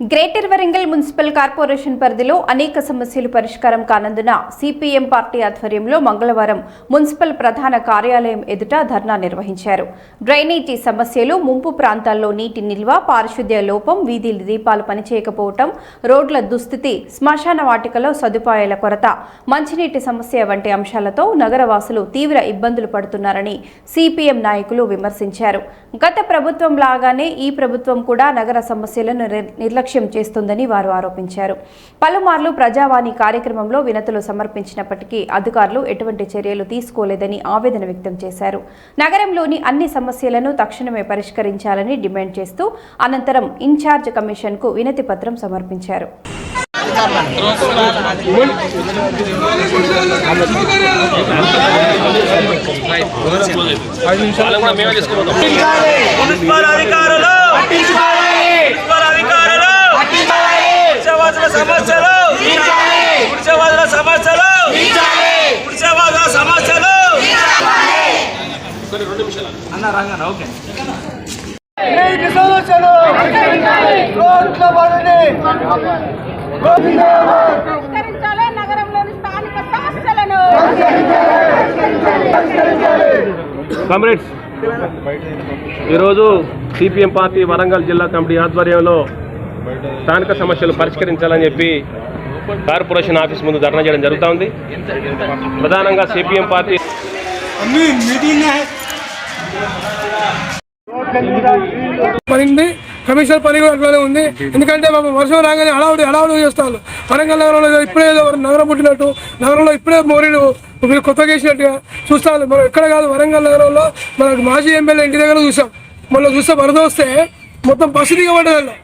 Greater Warangal municipal corporation పరిధిలో అనేక సమస్యలు పరిష్కారం కానందున సిపిఎం పార్టీ ఆధ్వర్యంలో మంగళవారం మున్సిపల్ ప్రధాన కార్యాలయం ఎదుట ధర్నా నిర్వహించారు. డ్రైనేజీ సమస్యలు ముంపు ప్రాంతాల్లో నీటి నిల్వ పారిశుద్ధ్య లోపం వీధి దీపాలు పనిచేయకపోవటం రోడ్ల దుస్థితి శ్మశాన వాటికలో సదుపాయాల కొరత మంచినీటి సమస్య వంటి అంశాలతో నగరవాసులు తీవ్ర ఇబ్బందులు పడుతున్నారని సిపిఎం నాయకులు విమర్శించారు. గత ప్రభుత్వం లాగానే ఈ ప్రభుత్వం కూడా నగర సమస్యలను నిర్- నిర్లక్ష్యం చేస్తుందని వారు ఆరోపించారు. పలుమార్లు ప్రజావాణి కార్యక్రమంలో వినతులు సమర్పించినప్పటికీ అధికారులు ఎటువంటి చర్యలు తీసుకోలేదని ఆవేదన వ్యక్తం చేశారు. నగరంలోని అన్ని సమస్యలను తక్షణమే పరిష్కరించాలని డిమాండ్ చేస్తూ అనంతరం ఇన్ఛార్జ్ కమిషన్కు వినతి పత్రం సమర్పించారు. మున్సిపల్ అధికారులు మున్సిపల్ అధికారులు ఉత్సవాదుల సమస్యలు ఉత్సవాదుల సమస్యలు ఉత్సవాదుల సమస్యలు ఓకే. నీటి సమస్యలు రోడ్ల పడని పరిష్కరించాలి నగరంలోని స్థానిక సమస్యలను. కామ్రేడ్స్ ఈరోజు సిపిఎం పార్టీ వరంగల్ జిల్లా కమిటీ ఆధ్వర్యంలో స్థానిక సమస్యలు పరిష్కరించాలని చెప్పి కార్పొరేషన్ ఆఫీస్ ముందు ధర్నా చేయడం జరుగుతూ ఉంది. ప్రధానంగా సిపిఎం పార్టీ పడింది. కమిషనర్ పని కూడా అట్లానే ఉంది. ఎందుకంటే పాపం వర్షం రాగానే హడావుడి హడావుడి చేస్తారు. వరంగల్ నగరంలో ఇప్పుడే నగరం పుట్టినట్టు నగరంలో ఇప్పుడే మోరీలు మీరు కొత్తగా వేసినట్టుగా చూస్తాను మనం ఎక్కడ కాదు వరంగల్ నగరంలో మనకు మాజీ ఎమ్మెల్యే ఇంటి దగ్గర చూసాం. మళ్ళీ చూస్తే వరద వస్తే మొత్తం బస్సు దిగబడ్డది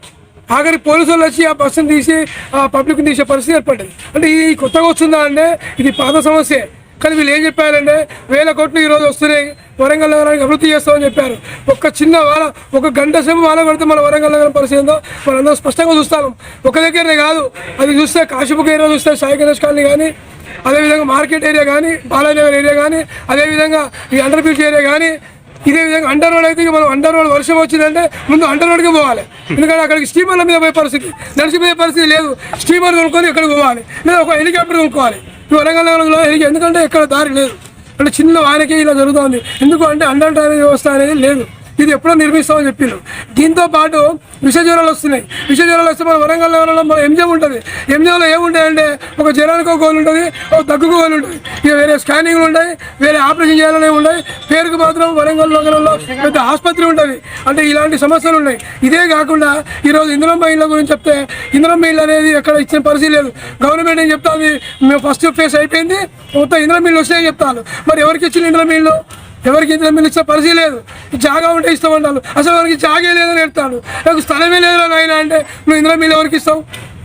ఆఖరి పోలీసులు వచ్చి ఆ బస్సును తీసి ఆ పబ్లిక్ తీసే పరిస్థితి ఏర్పడింది అంటే ఇది కొత్తగా వస్తుందా అంటే ఇది పాత సమస్య. కానీ వీళ్ళు ఏం చెప్పారంటే వేల కోట్లు ఈరోజు వస్తున్నాయి వరంగల్ నగరానికి అభివృద్ధి చేస్తామని చెప్పారు. ఒక చిన్న వాన ఒక గంట సేపు వాన పడితే మన వరంగల్ నగరం పరిస్థితి ఏందో మనందరం స్పష్టంగా చూస్తాం ఒక దగ్గరనే కాదు అది చూస్తే కాశీబుక్ ఏరియా చూస్తే సాయి గణేష్ కాలనీ కానీ అదేవిధంగా మార్కెట్ ఏరియా కానీ బాలానగర్ ఏరియా కానీ అదేవిధంగా ఈ అండర్ బ్రిడ్జ్ ఏరియా కానీ ఇదే విధంగా అండర్ రోడ్ అయితే మనం అండర్ రోడ్ వర్షం వచ్చిందంటే ముందు అండర్ రోడ్కి పోవాలి. ఎందుకంటే అక్కడికి స్టీమర్ల మీద పోయే పరిస్థితి. నడిచిపోయే పరిస్థితి లేదు. స్టీమర్ కొనుక్కొని ఎక్కడికి పోవాలి? లేదా ఒక హెలికాప్టర్ కొనుక్కోవాలి. వరంగల్లో ఎందుకంటే ఎక్కడ దారి లేదు. అంటే చిన్న వానకే ఇలా జరుగుతుంది. ఎందుకు అంటే అండర్ డ్రైనేజ్ వ్యవస్థ అనేది లేదు. ఇది ఎప్పుడో నిర్మిస్తామని చెప్పిండ్రు. దీంతో పాటు విష జ్వరాలు వస్తున్నాయి. విష జ్వరాలు వస్తే మన వరంగల్ నగరంలో మన ఎంజిఎం ఉంటుంది. ఎంజిఎంలో ఏముంటాయంటే ఒక జ్వరానికి ఒక గోలు ఉంటుంది ఒక దగ్గుకు గోల్ ఉంటుంది. ఇక వేరే స్కానింగ్లు ఉంటాయి వేరే ఆపరేషన్ చేయాలనే ఉంటాయి. పేరుకు మాత్రం వరంగల్ నగరంలో పెద్ద ఆసుపత్రి ఉంటుంది. అంటే ఇలాంటి సమస్యలు ఉన్నాయి. ఇదే కాకుండా ఈరోజు ఇంధనం ఇళ్ళ గురించి చెప్తే ఇంధనం ఇల్లు అనేది ఎక్కడ ఇచ్చిన పరిస్థితి లేదు. గవర్నమెంట్ ఏం చెప్తాంది? మేము ఫస్ట్ ఫేస్ అయిపోయింది. మొత్తం ఇంధనం మిల్లు వస్తాయని చెప్తాను మరి ఎవరికి ఇచ్చిన ఇంధనం మిల్లు ఎవరికి ఇంత మీరు పరిస్థితి లేదు. జాగా ఉంటే ఇస్తామంటారు అసలు ఎవరికి జాగే లేదని ఎడతాడు నాకు స్థలమే లేదు నాయన అంటే నువ్వు ఇందులో మీరు ఎవరికి ఇస్తావు?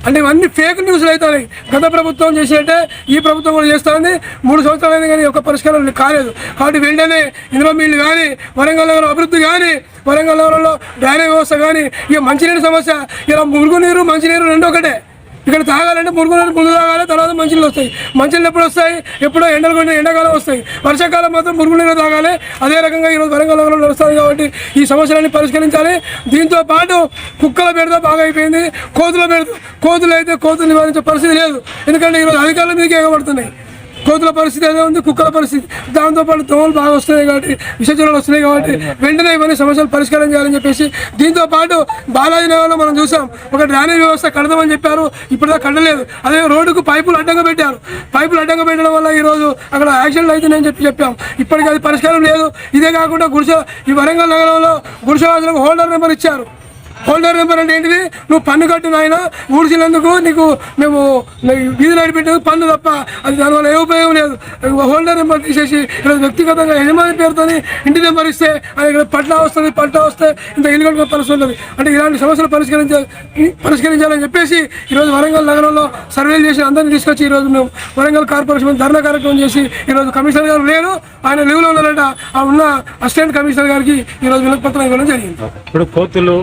అంటే ఇవన్నీ ఫేక్ న్యూస్లు అవుతాయి. గత ప్రభుత్వం చేసినట్టే ఈ ప్రభుత్వం కూడా చేస్తుంది. మూడు సంవత్సరాలు అయింది కానీ ఒక పరిష్కారం కాలేదు. కాబట్టి వెంటనే ఇందులో మీరు కానీ వరంగల్ నగరం అభివృద్ధి కానీ వరంగల్ నగరంలో డ్రైనేజ్ వ్యవస్థ కానీ ఇక మంచినీరు సమస్య ఇలా మురుగునీరు మంచినీరు రెండు ఒకటే. ఇక్కడ తాగాలంటే మురుగునీళ్ళు ముందు తాగాలి తర్వాత మంచినీళ్ళు వస్తాయి. మంచినీళ్ళు ఎప్పుడు వస్తాయి? ఎప్పుడో ఎండలు కొంటే ఎండాకాలం వస్తాయి. వర్షాకాలం మాత్రం మురుగునీళ్ళు తాగాలి. అదే రకంగా ఈరోజు వరంగల్ నగరంలో నడుస్తుంది కాబట్టి ఈ సమస్యలన్నీ పరిష్కరించాలి. దీంతో పాటు కుక్కల బెడద బాగా అయిపోయింది. కోతుల బెడద కోతులు అయితే కోతులు నివారించే పరిస్థితి లేదు. ఎందుకంటే ఈరోజు అధికారుల మీదకి ఎగబడుతున్నాయి. కోతుల పరిస్థితి ఏదో ఉంది కుక్కల పరిస్థితి. దాంతోపాటు దోమలు బాగా వస్తున్నాయి కాబట్టి విషజ్వరాలు వస్తున్నాయి కాబట్టి వెంటనే ఇవన్నీ సమస్యలు పరిష్కారం చేయాలని చెప్పేసి దీంతో పాటు బాలాజీ నగర్లో మనం చూసాం ఒక డ్రైనేజ్ వ్యవస్థ కడదామని చెప్పారు ఇప్పుడు కట్టలేదు అదే రోడ్డుకు పైపులు అడ్డంగా పెట్టారు. పైపులు అడ్డంగా పెట్టడం వల్ల ఈరోజు అక్కడ యాక్సిడెంట్ అవుతున్నాయని చెప్పి చెప్పాం. ఇప్పటికీ అది పరిష్కారం లేదు. ఇదే కాకుండా గుడిసె ఈ వరంగల్ నగరంలో గుడిసెవాసులకు హోల్డర్ నెంబర్ ఇచ్చారు. హోల్డర్ నెంబర్ అంటే ఏంటిది? నువ్వు పన్ను కట్టు నాయన ఊడ్చినందుకు నీకు మేము వీధి నడిపెట్టేందుకు పన్ను తప్ప అది దానివల్ల ఏ ఉపయోగం లేదు. హోల్డర్ నెంబర్ తీసేసి ఈరోజు వ్యక్తిగతంగా యజమాని పేరుతో ఇంటి నెంబర్ ఇస్తే అది ఇక్కడ పట్ల వస్తుంది పట్ల వస్తే ఇంత ఇల్లు కట్టుకునే పరిస్థితి ఉంటుంది అంటే ఇలాంటి సమస్యలు పరిష్కరించాలి పరిష్కరించాలని చెప్పేసి ఈరోజు వరంగల్ నగరంలో సర్వేలు చేసి అందరినీ తీసుకొచ్చి ఈరోజు మేము వరంగల్ కార్పొరేషన్ ధర్నా కార్యక్రమం చేసి ఈరోజు కమిషనర్ గారు లేరు ఆయన లీవ్లో ఉన్నారంట. ఆ ఉన్న అసిస్టెంట్ కమిషనర్ గారికి ఈరోజు వినపత్రం ఇవ్వడం జరిగింది. ఇప్పుడు కోతులు